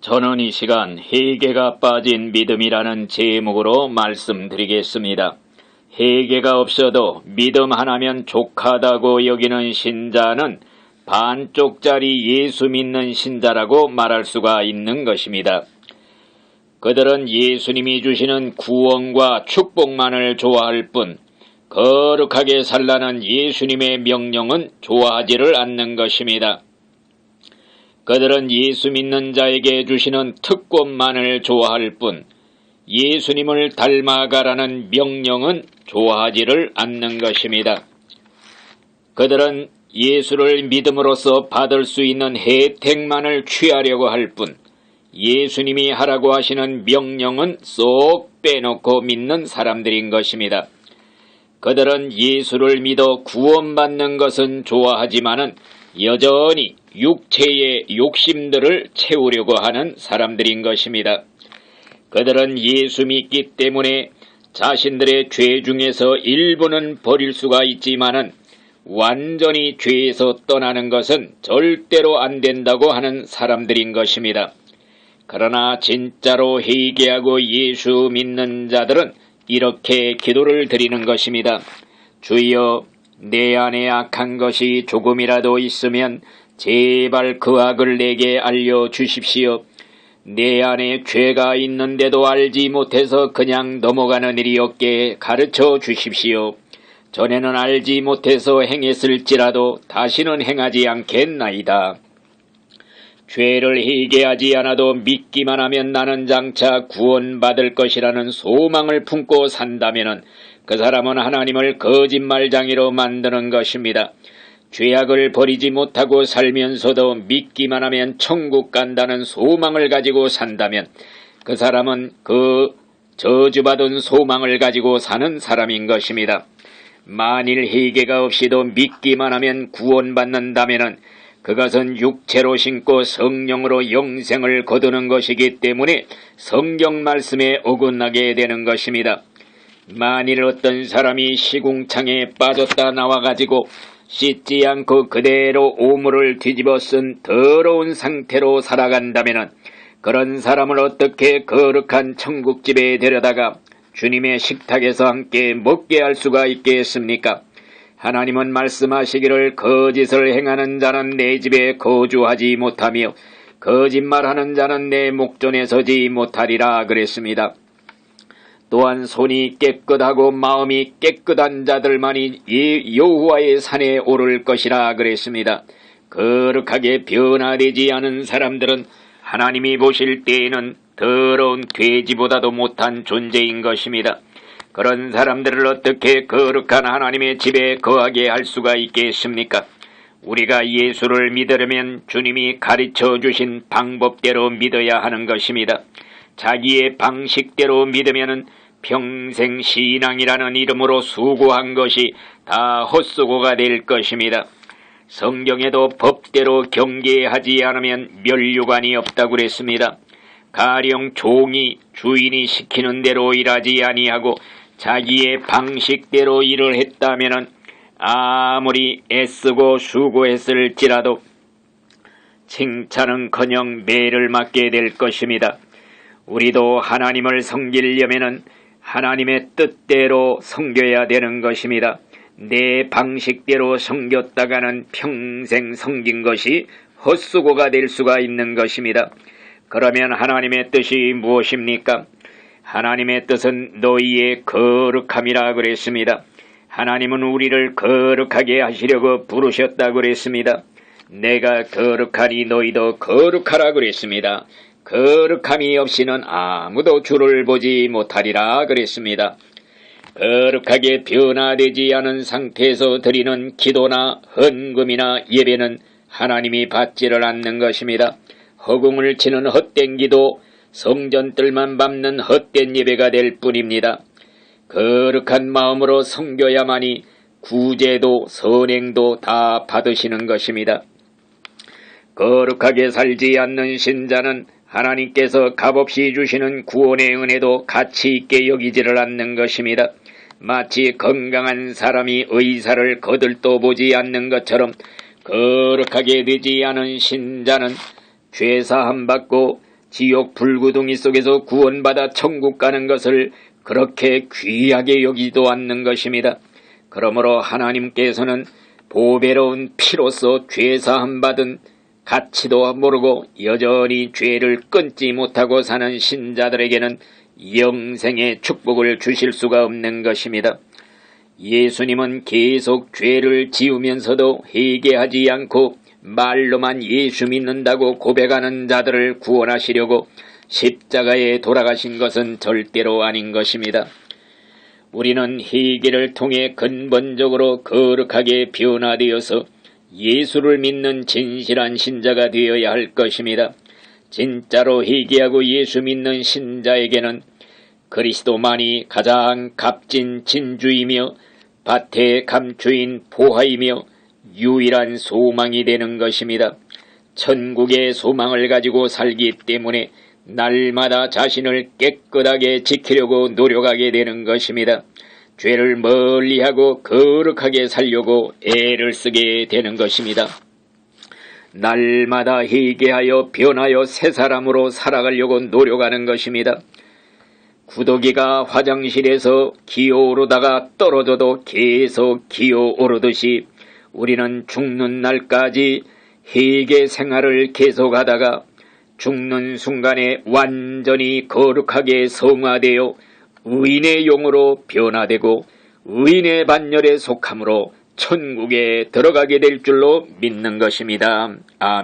저는 이 시간 회개가 빠진 믿음이라는 제목으로 말씀드리겠습니다. 회개가 없어도 믿음 하나면 족하다고 여기는 신자는 반쪽짜리 예수 믿는 신자라고 말할 수가 있는 것입니다. 그들은 예수님이 주시는 구원과 축복만을 좋아할 뿐 거룩하게 살라는 예수님의 명령은 좋아하지를 않는 것입니다. 그들은 예수 믿는 자에게 주시는 특권만을 좋아할 뿐 예수님을 닮아가라는 명령은 좋아하지를 않는 것입니다. 그들은 예수를 믿음으로써 받을 수 있는 혜택만을 취하려고 할 뿐 예수님이 하라고 하시는 명령은 쏙 빼놓고 믿는 사람들인 것입니다. 그들은 예수를 믿어 구원받는 것은 좋아하지만은 여전히 육체의 욕심들을 채우려고 하는 사람들인 것입니다. 그들은 예수 믿기 때문에 자신들의 죄 중에서 일부는 버릴 수가 있지만은 완전히 죄에서 떠나는 것은 절대로 안 된다고 하는 사람들인 것입니다. 그러나 진짜로 회개하고 예수 믿는 자들은 이렇게 기도를 드리는 것입니다. 주여 내 안에 악한 것이 조금이라도 있으면 제발 그 악을 내게 알려주십시오. 내 안에 죄가 있는데도 알지 못해서 그냥 넘어가는 일이 없게 가르쳐 주십시오. 전에는 알지 못해서 행했을지라도 다시는 행하지 않겠나이다. 죄를 회개하지 않아도 믿기만 하면 나는 장차 구원받을 것이라는 소망을 품고 산다면 그 사람은 하나님을 거짓말장이로 만드는 것입니다. 죄악을 버리지 못하고 살면서도 믿기만 하면 천국 간다는 소망을 가지고 산다면 그 사람은 그 저주받은 소망을 가지고 사는 사람인 것입니다. 만일 회개가 없이도 믿기만 하면 구원받는다면 그것은 육체로 신고 성령으로 영생을 거두는 것이기 때문에 성경 말씀에 어긋나게 되는 것입니다. 만일 어떤 사람이 시궁창에 빠졌다 나와가지고 씻지 않고 그대로 오물을 뒤집어 쓴 더러운 상태로 살아간다면 그런 사람을 어떻게 거룩한 천국집에 데려다가 주님의 식탁에서 함께 먹게 할 수가 있겠습니까? 하나님은 말씀하시기를 거짓을 행하는 자는 내 집에 거주하지 못하며 거짓말하는 자는 내 목전에 서지 못하리라 그랬습니다. 또한 손이 깨끗하고 마음이 깨끗한 자들만이 이 여호와의 산에 오를 것이라 그랬습니다. 거룩하게 변화되지 않은 사람들은 하나님이 보실 때에는 더러운 돼지보다도 못한 존재인 것입니다. 그런 사람들을 어떻게 거룩한 하나님의 집에 거하게 할 수가 있겠습니까? 우리가 예수를 믿으려면 주님이 가르쳐 주신 방법대로 믿어야 하는 것입니다. 자기의 방식대로 믿으면 평생 신앙이라는 이름으로 수고한 것이 다 헛수고가 될 것입니다. 성경에도 법대로 경계하지 않으면 멸류관이 없다고 그랬습니다. 가령 종이 주인이 시키는 대로 일하지 아니하고 자기의 방식대로 일을 했다면 아무리 애쓰고 수고했을지라도 칭찬은커녕 매를 맞게 될 것입니다. 우리도 하나님을 섬기려면 하나님의 뜻대로 섬겨야 되는 것입니다. 내 방식대로 섬겼다가는 평생 섬긴 것이 헛수고가 될 수가 있는 것입니다. 그러면 하나님의 뜻이 무엇입니까? 하나님의 뜻은 너희의 거룩함이라 그랬습니다. 하나님은 우리를 거룩하게 하시려고 부르셨다 그랬습니다. 내가 거룩하니 너희도 거룩하라 그랬습니다. 거룩함이 없이는 아무도 주를 보지 못하리라 그랬습니다. 거룩하게 변화되지 않은 상태에서 드리는 기도나 헌금이나 예배는 하나님이 받지를 않는 것입니다. 허공을 치는 헛된 기도, 성전들만 밟는 헛된 예배가 될 뿐입니다. 거룩한 마음으로 섬겨야만이 구제도 선행도 다 받으시는 것입니다. 거룩하게 살지 않는 신자는 하나님께서 값없이 주시는 구원의 은혜도 가치 있게 여기지를 않는 것입니다. 마치 건강한 사람이 의사를 거들떠 보지 않는 것처럼 거룩하게 되지 않은 신자는 죄사함 받고 지옥 불구덩이 속에서 구원받아 천국 가는 것을 그렇게 귀하게 여기지도 않는 것입니다. 그러므로 하나님께서는 보배로운 피로서 죄사함 받은 가치도 모르고 여전히 죄를 끊지 못하고 사는 신자들에게는 영생의 축복을 주실 수가 없는 것입니다. 예수님은 계속 죄를 지으면서도 회개하지 않고 말로만 예수 믿는다고 고백하는 자들을 구원하시려고 십자가에 돌아가신 것은 절대로 아닌 것입니다. 우리는 회개를 통해 근본적으로 거룩하게 변화되어서 예수를 믿는 진실한 신자가 되어야 할 것입니다. 진짜로 회개하고 예수 믿는 신자에게는 그리스도만이 가장 값진 진주이며 밭의 감추인 보화이며 유일한 소망이 되는 것입니다. 천국의 소망을 가지고 살기 때문에 날마다 자신을 깨끗하게 지키려고 노력하게 되는 것입니다. 죄를 멀리하고 거룩하게 살려고 애를 쓰게 되는 것입니다. 날마다 회개하여 변하여 새 사람으로 살아가려고 노력하는 것입니다. 구더기가 화장실에서 기어오르다가 떨어져도 계속 기어오르듯이 우리는 죽는 날까지 회개 생활을 계속하다가 죽는 순간에 완전히 거룩하게 성화되어 의인의 용으로 변화되고 의인의 반열에 속함으로 천국에 들어가게 될 줄로 믿는 것입니다. 아멘.